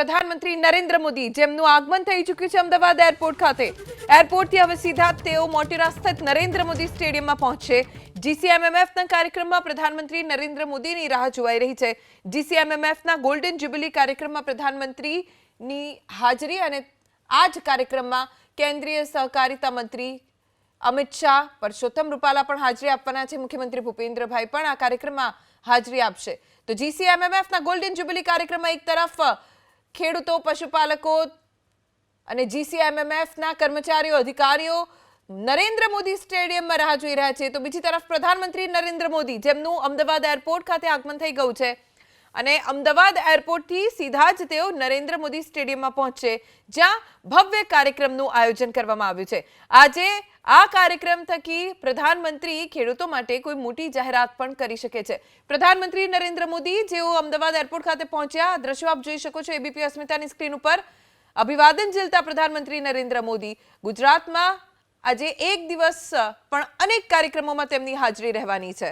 પ્રધાનમંત્રી નરેન્દ્ર મોદી, જેમનું આગમન થઈ ચૂક્યું છે અમદાવાદ એરપોર્ટ ખાતે. એરપોર્ટથી હવે સીધા તેઓ મોટેરા સ્થિત નરેન્દ્ર મોદી સ્ટેડિયમમાં પહોંચશે. જીસીએમએમએફના કાર્યક્રમમાં પ્રધાનમંત્રી નરેન્દ્ર મોદીની રાહ જોવાઈ રહી છે. જીસીએમએમએફના ગોલ્ડન જ્યુબિલી કાર્યક્રમમાં પ્રધાનમંત્રીની હાજરી અને આ જ કાર્યક્રમમાં કેન્દ્રીય સહકારિતા મંત્રી અમિત શાહ, પરસોત્તમ રૂપાલા પણ હાજરી આપવાના છે. મુખ્યમંત્રી ભૂપેન્દ્રભાઈ પણ આ કાર્યક્રમમાં હાજરી આપશે. તો જીસીએમએમએફના ગોલ્ડન જ્યુબિલી કાર્યક્રમમાં એક તરફ ખેડૂતો, પશુપાલકો અને જીસીએમએમએફના કર્મચારીઓ, અધિકારીઓ નરેન્દ્ર મોદી સ્ટેડિયમમાં રાહ જોઈ રહ્યા છે. તો બીજી તરફ પ્રધાનમંત્રી નરેન્દ્ર મોદી, જેમનું અમદાવાદ એરપોર્ટ ખાતે આગમન થઈ ગયું છે. અને અમદાવાદ એરપોર્ટથી સીધા જ તેઓ નરેન્દ્ર મોદી સ્ટેડિયમમાં પહોંચશે જ્યાં ભવ્ય કાર્યક્રમનું આયોજન કરવામાં આવ્યું છે. આજે આ કાર્યક્રમ થકી પ્રધાનમંત્રી ખેડૂતો માટે કોઈ મોટી જાહેરાત પણ કરી શકે છે. પ્રધાનમંત્રી નરેન્દ્ર મોદી, જેઓ અમદાવાદ એરપોર્ટ ખાતે પહોંચ્યા દ્રશ્યો આપ જોઈ શકો છો એબીપી અસ્મિતાની સ્ક્રીન ઉપર. અભિવાદન ઝીલતા પ્રધાનમંત્રી નરેન્દ્ર મોદી. ગુજરાતમાં આજે એક દિવસ પણ અનેક કાર્યક્રમોમાં તેમની હાજરી રહેવાની છે.